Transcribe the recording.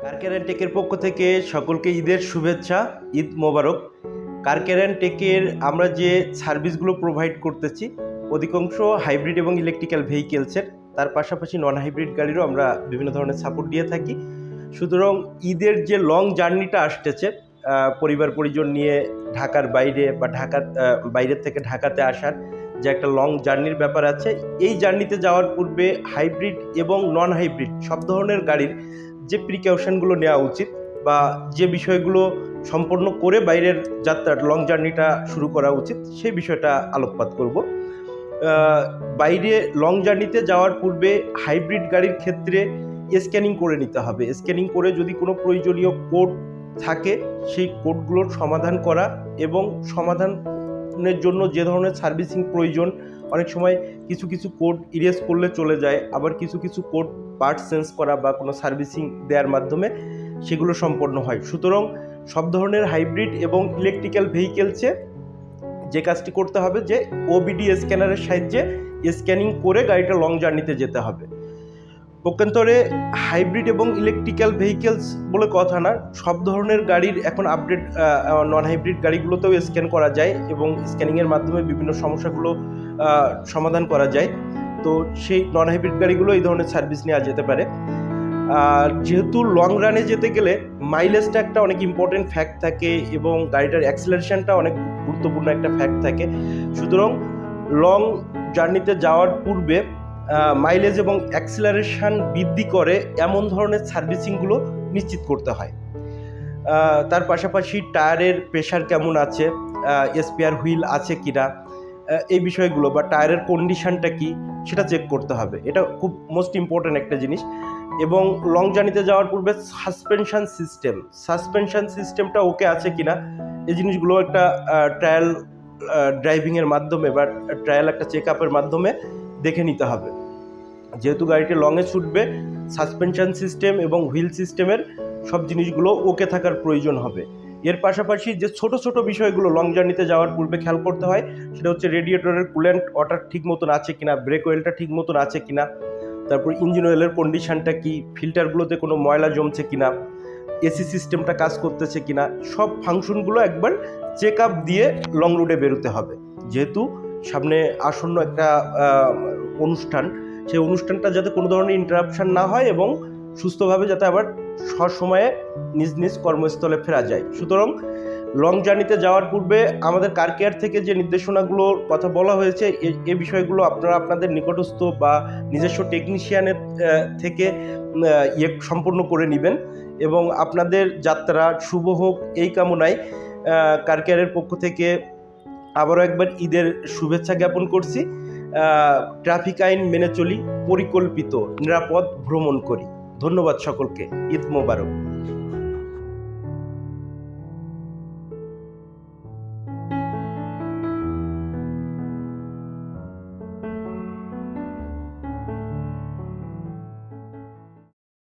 কারকেরান টেকের পক্ষ থেকে সকলকে ঈদের শুভেচ্ছা, ঈদ মোবারক। কারকেরান টেকের আমরা যে সার্ভিসগুলো প্রোভাইড করতেছি, অধিকাংশ হাইব্রিড এবং ইলেকট্রিক্যাল ভেহিকেলসের তার পাশাপাশি নন হাইব্রিড গাড়িরও আমরা বিভিন্ন ধরনের সাপোর্ট দিয়ে থাকি। সুতরাং ঈদের যে লং জার্নিটা আসতেছে পরিবার, পরিজন নিয়ে ঢাকার বাইরে বা ঢাকার বাইরের থেকে ঢাকাতে আসার যে একটা লং জার্নির ব্যাপার আছে, এই জার্নিতে যাওয়ার পূর্বে হাইব্রিড এবং নন হাইব্রিড সব ধরনের গাড়ির যে প্রিকশনগুলো নেওয়া উচিত বা যে বিষয়গুলো সম্পন্ন করে বাইরের যাত্রার লং জার্নিটা শুরু করা উচিত, সেই বিষয়টা আলোকপাত করব। বাইরে লং জার্নিতে যাওয়ার পূর্বে হাইব্রিড গাড়ির ক্ষেত্রে স্ক্যানিং করে নিতে হবে। স্ক্যানিং করে যদি কোনো প্রয়োজনীয় কোড থাকে, সেই কোডগুলোর সমাধান করা এবং সমাধানের জন্য যে ধরনের সার্ভিসিং প্রয়োজন অনেক সময় কিছু কিছু কোড ইরেজ করলে চলে যায়, আবার কিছু কিছু কোড পার্ট চেঞ্জ করা বা কোনো সার্ভিসিং দেওয়ার মাধ্যমে সেগুলো সম্পন্ন হয়। সুতরাং সব ধরনের হাইব্রিড এবং ইলেকট্রিক্যাল ভেহিকেলসে যে কাজটি করতে হবে যে ওবিডি স্ক্যানারের সাহায্যে স্ক্যানিং করে গাড়িটা লং জার্নিতে যেতে হবে। পক্ষান্তরে হাইব্রিড এবং ইলেকট্রিক্যাল ভেহিকেলস বলে কথা না, সব ধরনের গাড়ির এখন আপডেট নন হাইব্রিড গাড়িগুলোতেও স্ক্যান করা যায় এবং স্ক্যানিংয়ের মাধ্যমে বিভিন্ন সমস্যাগুলো সমাধান করা যায়। তো সেই নন হাইব্রিড গাড়িগুলো এই ধরনের সার্ভিস নেওয়া যেতে পারে। আর যেহেতু লং রানে যেতে গেলে মাইলেজটা একটা অনেক ইম্পর্টেন্ট ফ্যাক্ট থাকে এবং গাড়িটার অ্যাক্সিলারেশনটা অনেক গুরুত্বপূর্ণ একটা ফ্যাক্ট থাকে। সুতরাং লং জার্নিতে যাওয়ার পূর্বে মাইলেজ এবং অ্যাক্সিলারেশন বৃদ্ধি করে এমন ধরনের সার্ভিসিংগুলো নিশ্চিত করতে হয়। তার পাশাপাশি টায়ারের প্রেশার কেমন আছে স্পেয়ার হুইল আছে কিনা আহ, এই বিষয়গুলো বা টায়ারের কন্ডিশনটা কি সেটা চেক করতে হবে। এটা খুব মোস্ট ইম্পর্ট্যান্ট একটা জিনিস। এবং লং জার্নিতে যাওয়ার পূর্বে সাসপেনশান সিস্টেম সাসপেনশান সিস্টেমটা ওকে আছে কিনা এই জিনিসগুলো একটা ট্রায়াল ড্রাইভিংয়ের মাধ্যমে বা ট্রায়াল একটা চেক আপের মাধ্যমে দেখে নিতে হবে। যেহেতু গাড়িটি লংয়ে ছুটবে সাসপেনশন সিস্টেম এবং হুইল সিস্টেমের সব জিনিসগুলো ওকে থাকার প্রয়োজন হবে। এর পাশাপাশি যে ছোট ছোট বিষয়গুলো লং জার্নিতে যাওয়ার পূর্বে খেয়াল করতে হয়, সেটা হচ্ছে রেডিয়েটরের কুলেন্ট ওয়াটার ঠিক মতন আছে কিনা ব্রেক অয়েলটা ঠিক মতন আছে কিনা, তারপর ইঞ্জিন অয়েলের কন্ডিশনটা কি ফিল্টারগুলোতে কোনো ময়লা জমছে কিনা এসি সিস্টেমটা কাজ করতেছে কিনা, সব ফাংশনগুলো একবার চেক আপ দিয়ে লং রুটে বেরোতে হবে। যেহেতু সামনে আসন্ন একটা অনুষ্ঠান সেই অনুষ্ঠানটা যাতে কোনো ধরনের ইন্টারাপশন না হয় এবং সুস্থভাবে যাতে আবার সসময়ে নিজ নিজ কর্মস্থলে ফেরা যায়। সুতরাং লং জার্নিতে যাওয়ার পূর্বে আমাদের কার কেয়ার থেকে যে নির্দেশনাগুলোর কথা বলা হয়েছে, এ- এ বিষয়গুলো আপনারা আপনাদের নিকটস্থ বা নিজস্ব টেকনিশিয়ানের থেকে ইয়ে সম্পূর্ণ করে নেবেন এবং আপনাদের যাত্রা শুভ হোক, এই কামনায় কার কেয়ারের পক্ষ থেকে আবারও একবার ঈদের শুভেচ্ছা জ্ঞাপন করছি। ট্রাফিক আইন মেনে চলি পরিকল্পিত নিরাপদ ভ্রমণ করি। ধন্যবাদ সকলকে ঈদ মোবারক।